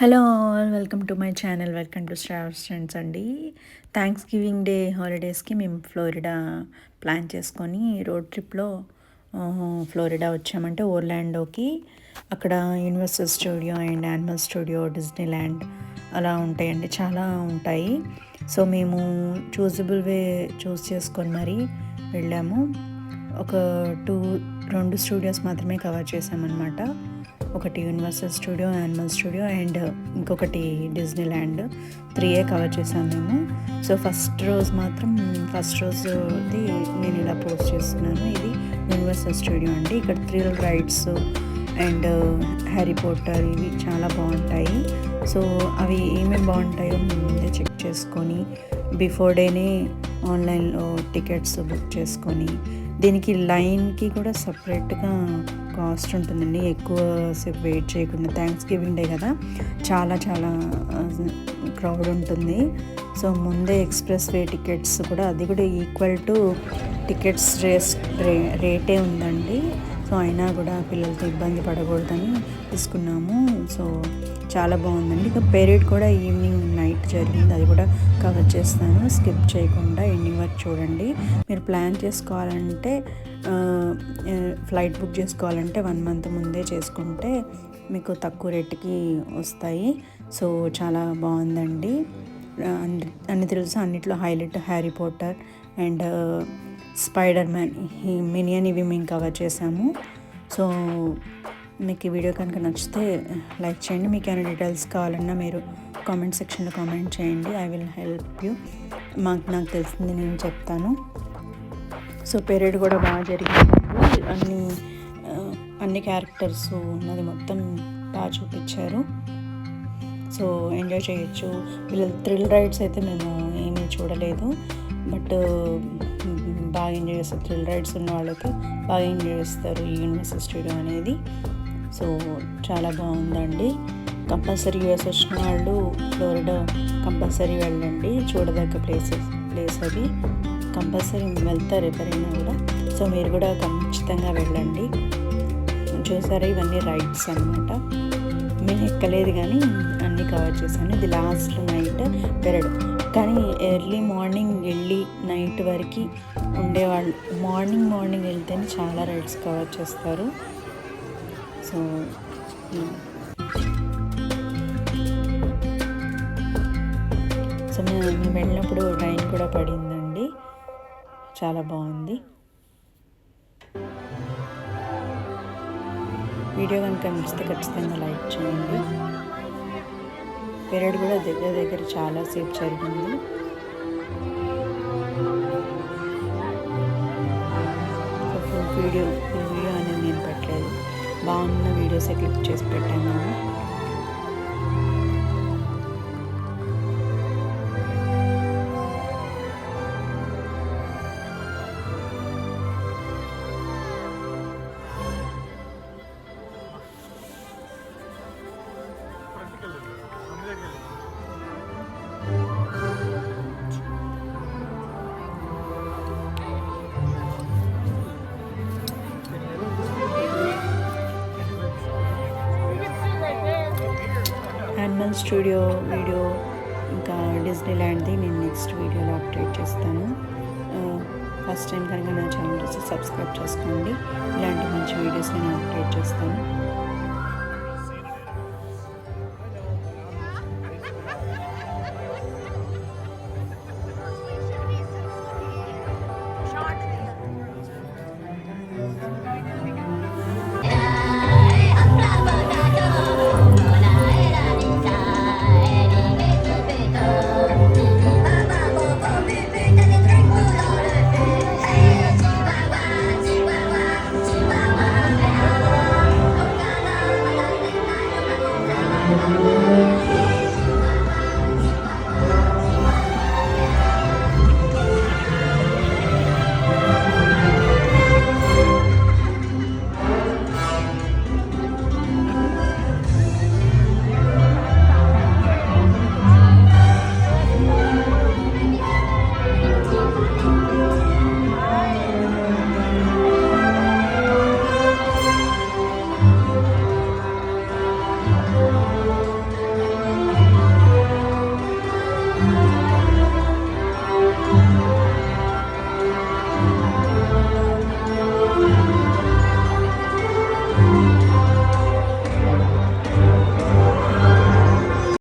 Hello all welcome to my channel. Welcome to star friends అండి. Thanksgiving day హాలిడేస్కి మేము Florida plan చేసుకొని road ట్రిప్లో Florida వచ్చామంటే ఓర్లాండోకి. అక్కడ Universal Studio and Animal Studio Disneyland అలా ఉంటాయండి. చాలా ఉంటాయి. సో మేము చూజబుల్ వే చూస్ చేసుకొని మరీ వెళ్ళాము. ఒక టూ రెండు స్టూడియోస్ మాత్రమే కవర్ చేసామన్నమాట ఒకటి universal studio animal studio and ఇంకొకటి డిజ్నీ ల్యాండ్ త్రీయే కవర్ చేసాం మేము. సో ఫస్ట్ రోజు మాత్రం ఫస్ట్ రోజుది నేను ఇలా పోస్ట్ చేస్తున్నాను. ఇది యూనివర్సల్ స్టూడియో అండి. ఇక్కడ thrill rides and Harry Potter ఇవి చాలా బాగుంటాయి. సో అవి ఏమేమి బాగుంటాయో ముందే చెక్ చేసుకొని బిఫోర్ డేనే ఆన్లైన్లో టికెట్స్ బుక్ చేసుకొని దీనికి లైన్కి కూడా సపరేట్గా కాస్ట్ ఉంటుందండి. ఎక్కువ సేపు వెయిట్ చేయకుండా థ్యాంక్స్ గివింగ్ డే కదా. చాలా చాలా క్రౌడ్ ఉంటుంది. సో ముందే ఎక్స్ప్రెస్ వే టికెట్స్ కూడా అది కూడా ఈక్వల్ టు టికెట్స్ రేస్ రే రేటే ఉందండి. సో అయినా కూడా పిల్లలతో ఇబ్బంది పడకూడదని తీసుకున్నాము. సో చాలా బాగుందండి. ఇక పెరియడ్ కూడా ఈవినింగ్ నైట్ జరిగింది. అది కూడా కవర్ చేస్తాను. స్కిప్ చేయకుండా ఎండింగ్ వరకు చూడండి. మీరు ప్లాన్ చేసుకోవాలంటే ఫ్లైట్ బుక్ చేసుకోవాలంటే వన్ మంత్ ముందే చేసుకుంటే మీకు తక్కువ రేటుకి వస్తాయి. సో చాలా బాగుందండి. అన్ని అన్ని తెలుసు? అన్నిట్లో highlight Harry Potter and Spider Man ఈ మినియన్ ఇవి మేము కవర్ చేసాము. సో మీకు ఈ వీడియో కనుక నచ్చితే లైక్ చేయండి. మీకు ఏమైనా డీటెయిల్స్ కావాలన్నా మీరు కామెంట్ సెక్షన్లో కామెంట్ చేయండి. I will help you. మాకు నాకు తెలిసింది నేను చెప్తాను. సో పీరియడ్ కూడా బాగా జరిగింది అన్ని అన్ని క్యారెక్టర్స్ ఉన్నది మొత్తం బాగా చూపించారు. సో ఎంజాయ్ చేయొచ్చు. వీళ్ళ థ్రిల్ రైడ్స్ అయితే మేము ఏమీ చూడలేదు. బట్ బాగా ఎంజాయ్ చేస్తారు. థ్రిల్ రైడ్స్ ఉన్న వాళ్ళకి బాగా ఎంజాయ్ చేస్తారు ఈ యూనివర్సల్ స్టూడియో అనేది. సో చాలా బాగుందండి. కంపల్సరీ యూఎస్ వచ్చిన వాళ్ళు ఫ్లోరిడా కంపల్సరీ వెళ్ళండి. చూడదగ్గ ప్లేసెస్ ప్లేస్ అది. కంపల్సరీ వెళ్తారు ఎవరైనా కూడా. సో మీరు కూడా ఖచ్చితంగా వెళ్ళండి. చూసారా ఇవన్నీ రైడ్స్ అనమాట మేము ఎక్కలేదు కానీ అన్నీ కవర్ చేశాను. ఇది లాస్ట్ నైట్ పెరడు. కానీ ఎర్లీ మార్నింగ్ వెళ్ళి నైట్ వరకు ఉండేవాళ్ళు. మార్నింగ్ మార్నింగ్ వెళ్తేనే చాలా రైడ్స్ కవర్ చేస్తారు. సో సో మేము వెళ్ళినప్పుడు రైన్ కూడా పడిందండి. చాలా బాగుంది. వీడియో కనుక నచ్చితే ఖచ్చితంగా లైక్ చేయండి. పీరియడ్ కూడా దగ్గర దగ్గర చాలాసేపు జరిగింది. ఫుల్ వీడియో వీడియో అనేది నేను పెట్టలేదు. బాగున్న వీడియోసే క్లిక్ చేసి పెట్టాను. స్టూడియో వీడియో ఇంకా డిజ్నీ ల్యాండ్ది నేను నెక్స్ట్ వీడియోలో అప్డేట్ చేస్తాను. ఫస్ట్ టైం కనుక నా ఛానల్ సబ్స్క్రైబ్ చేసుకోండి. ఇలాంటి మంచి వీడియోస్ నేను అప్డేట్ చేస్తాను.